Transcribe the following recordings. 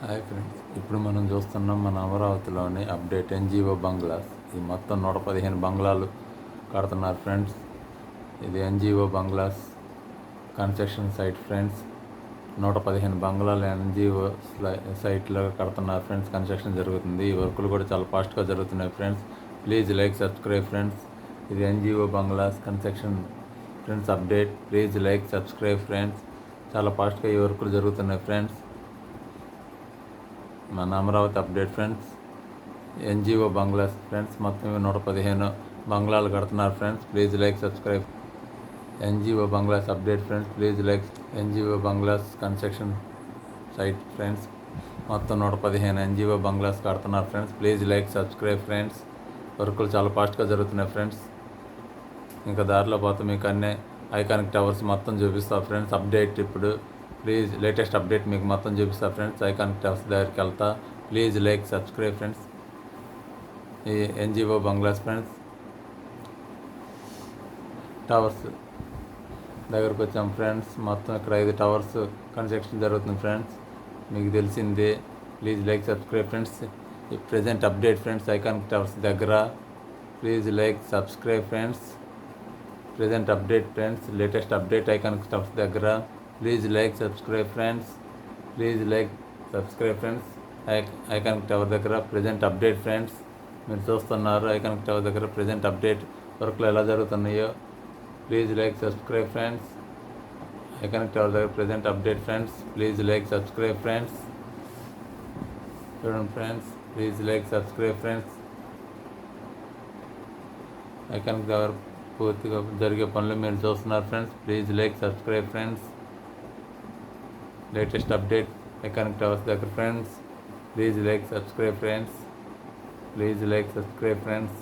Hi friends ఇప్పుడు మనం చూస్తున్నాం మన అమరావతిలోని అప్డేట్ ఎన్జిఓ బంగ్లాస్ ఈ మొత్తం నూట పదిహేను బంగ్లాలు కడుతున్నారు ఫ్రెండ్స్. ఇది NGO bungalows construction site friends. నూట పదిహేను బంగ్లాలు ఎన్జిఓ సైట్లో కడుతున్నారు ఫ్రెండ్స్. కన్స్ట్రక్షన్ జరుగుతుంది. ఈ వర్కులు కూడా చాలా ఫాస్ట్గా జరుగుతున్నాయి friends. Please like subscribe friends. ఇది NGO bungalows construction friends update. Please like subscribe friends. చాలా ఫాస్ట్గా ఈ వర్కులు జరుగుతున్నాయి ఫ్రెండ్స్. మన Amaravati update friends NGO bungalows friends మొత్తం నూట పదిహేను బంగ్లాలు కడుతున్నారు friends please like subscribe. NGO bungalows update friends please like. NGO bungalows construction site friends మొత్తం నూట పదిహేను ఎన్జిఓ బంగ్లాస్ కడుతున్నారు friends please like subscribe friends. వర్కులు చాలా ఫాస్ట్గా జరుగుతున్నాయి ఫ్రెండ్స్. ఇంకా దారిలో పోతే మీకు అన్నీ ఐకానిక్ టవర్స్ మొత్తం చూపిస్తా ఫ్రెండ్స్ అప్డేట్ ఇప్పుడు. ప్లీజ్ లేటెస్ట్ అప్డేట్ మీకు మొత్తం చూపిస్తా ఫ్రెండ్స్. ఐకాన్ టవర్స్ దగ్గరికి వెళ్తా. Please like subscribe friends. ఈ ఎన్జిఓ బంగ్లాస్ ఫ్రెండ్స్. టవర్స్ దగ్గరకు వచ్చాం ఫ్రెండ్స్. మొత్తం ఇక్కడ ఐదు టవర్స్ కన్స్ట్రక్షన్ జరుగుతుంది ఫ్రెండ్స్. మీకు తెలిసిందే. Please like subscribe friends. ఈ present update friends iconic towers దగ్గర. Please like subscribe friends. Present update friends latest update iconic towers దగ్గర. Please like subscribe friends please like subscribe friends iconic tower దగ్గర present update friends మీరు చూస్తున్నారు iconic tower దగ్గర present update వర్క్లు ఎలా జరుగుతున్నాయో. Please like subscribe friends iconic tower దగ్గర present update friends please like subscribe friends చూడండి friends please like subscribe friends iconic tower పూర్తిగా జరిగే పనులు మీరు చూస్తున్నారు friends please like subscribe friends latest update mechanic towers దగ్గర friends. Please like subscribe friends. Please like subscribe friends.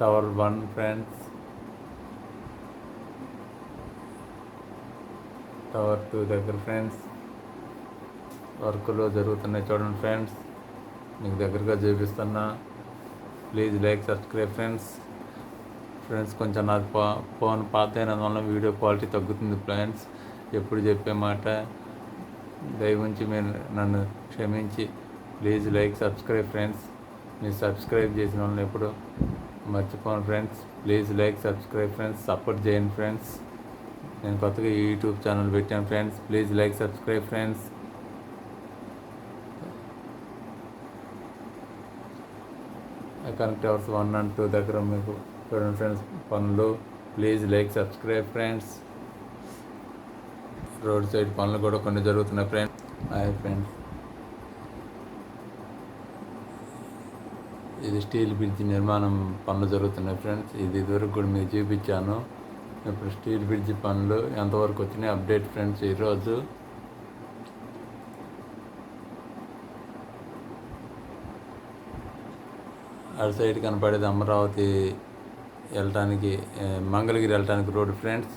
Tower one friends tower two దగ్గర friends వర్క్లో జరుగుతున్నాయి చూడండి ఫ్రెండ్స్ మీకు దగ్గరగా చూపిస్తున్నా. Please like subscribe friends friends కొంచెం నాకు ఫో- ఫోన్ పాత అయినందువల్ల వీడియో క్వాలిటీ తగ్గుతుంది ఫ్రెండ్స్. ఎప్పుడు చెప్పే మాట దయవుంచి మీరు నన్ను క్షమించి ప్లీజ్ లైక్ సబ్స్క్రైబ్ ఫ్రెండ్స్. మీరు సబ్స్క్రైబ్ చేసిన వాళ్ళని ఎప్పుడు మర్చిపోను friends. Please like subscribe friends. Support చేయండి ఫ్రెండ్స్. నేను కొత్తగా యూట్యూబ్ ఛానల్ పెట్టాను friends. Please like subscribe friends. Connect towers one and two దగ్గర మీకు చూడండి ఫ్రెండ్స్ పనులు. Please like subscribe friends road side పనులు కూడా కొన్ని జరుగుతున్నాయి ఫ్రెండ్స్ హాయ్ ఫ్రెండ్స్ ఇది స్టీల్ బ్రిడ్జ్ నిర్మాణం పనులు జరుగుతున్నాయి ఫ్రెండ్స్ ఇది ఇదివరకు కూడా మీకు చూపించాను. ఇప్పుడు స్టీల్ బ్రిడ్జ్ పనులు ఎంతవరకు వచ్చినాయి అప్డేట్ ఫ్రెండ్స్ ఈరోజు. అటు సైడ్ కనపడేది అమరావతి వెళ్ళటానికి మంగళగిరి వెళ్ళటానికి రోడ్డు ఫ్రెండ్స్.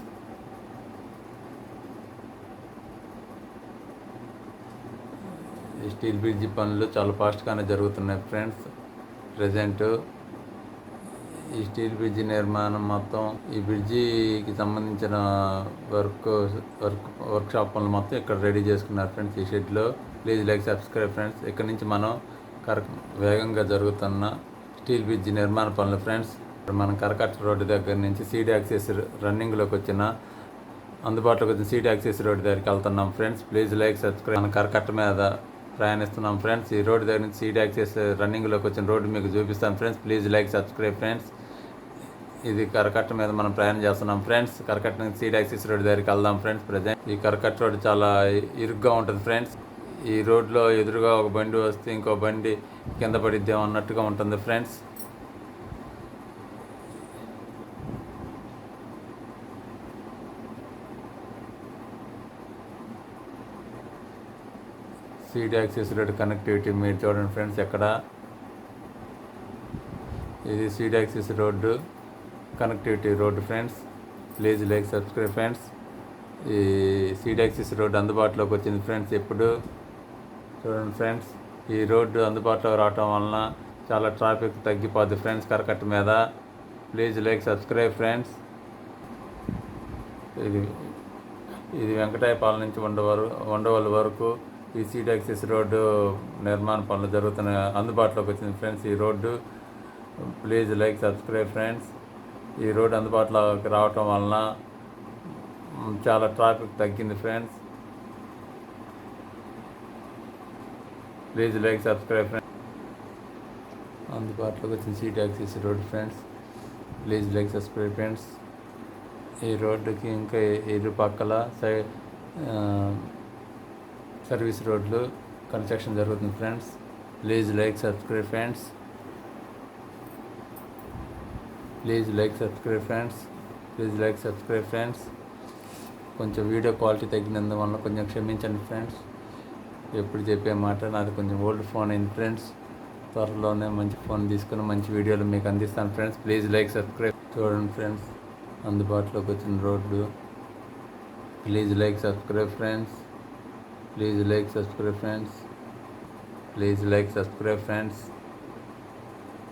ఈ స్టీల్ బ్రిడ్జి పనులు చాలా ఫాస్ట్గానే జరుగుతున్నాయి ఫ్రెండ్స్. ప్రజెంట్ ఈ స్టీల్ బ్రిడ్జి నిర్మాణం మొత్తం ఈ బ్రిడ్జికి సంబంధించిన వర్క్ వర్క్ వర్క్ షాప్ పనులు మొత్తం ఇక్కడ రెడీ చేసుకున్నారు ఫ్రెండ్స్ ఈ షెడ్లో. Please like subscribe friends. ఇక్కడ నుంచి మనం కరెక్ట్ వేగంగా జరుగుతున్న స్టీల్ బ్రిడ్జి నిర్మాణ పనులు ఫ్రెండ్స్. మనం కరకట్ట రోడ్డు దగ్గర నుంచి సీడీ యాక్సెస్ రన్నింగ్లోకి వచ్చిన అందుబాటులోకి వచ్చిన సీడీ యాక్సెస్ రోడ్డు దగ్గరికి వెళ్తున్నాం. Friends please like subscribe. మనం కరకట్ట మీద ప్రయాణిస్తున్నాం. ఫ్రెండ్స్ ఈ రోడ్డు దగ్గర నుంచి సీడీ యాక్సెస్ రన్నింగ్లోకి వచ్చిన రోడ్డు మీకు చూపిస్తాం friends please like subscribe. Friends ఇది కరకట్ట మీద మనం ప్రయాణం చేస్తున్నాం. ఫ్రెండ్స్ కరకట్ట నుంచి సీడ్ యాక్సిస్ రోడ్ దగ్గరికి వెళ్దాం. ఫ్రెండ్స్ ప్రజెంట్ ఈ కరకట్ట రోడ్ చాలా ఇరుగ్గా ఉంటుంది ఫ్రెండ్స్. ఈ రోడ్లో ఎదురుగా ఒక బండి వస్తే ఇంకో బండి కింద పడిద్దాం అన్నట్టుగా ఉంటుంది friends. Seed access road connectivity మీరు చూడండి ఫ్రెండ్స్ ఎక్కడ. ఇది seed access road connectivity road friends. Please like subscribe friends. ఈ సీడ్ యాక్సెస్ రోడ్డు అందుబాటులోకి వచ్చింది ఫ్రెండ్స్ ఎప్పుడు. చూడండి ఫ్రెండ్స్ ఈ రోడ్డు అందుబాటులో రావటం వలన చాలా ట్రాఫిక్ తగ్గిపోద్ది ఫ్రెండ్స్ కరకట్ట మీద. Please like subscribe friends. ఇది ఇది వెంకటాయపాలెం నుంచి ఉండవరు ఉండవల్లి వరకు ఈ సీట్ యాక్సెస్ రోడ్డు నిర్మాణ పనులు జరుగుతున్న అందుబాటులోకి వచ్చింది ఫ్రెండ్స్ ఈ road. Please like subscribe friends. ఈ రోడ్డు అందుబాటులోకి రావటం వలన చాలా ట్రాఫిక్ తగ్గింది friends. Please like subscribe friends. అందుబాటులోకి వచ్చిన seed access road friends. Please like subscribe friends. ఈ రోడ్డుకి ఇంకా ఇరు పక్కల సై సర్వీస్ రోడ్లు కన్స్ట్రక్షన్ జరుగుతుంది friends. Please like subscribe friends. Please like subscribe friends. Please like subscribe friends. కొంచెం వీడియో క్వాలిటీ తగ్గినందువల్ల కొంచెం క్షమించండి ఫ్రెండ్స్. ఎప్పుడు చెప్పే మాట నాది కొంచెం ఓల్డ్ ఫోన్ అయింది ఫ్రెండ్స్. త్వరలోనే మంచి ఫోన్ తీసుకుని మంచి వీడియోలు మీకు అందిస్తాను ఫ్రెండ్స్. Please like subscribe. చూడండి ఫ్రెండ్స్ అందుబాటులోకి వచ్చిన రోడ్లు. Please like subscribe friends. please like subscribe friends. Please like subscribe friends.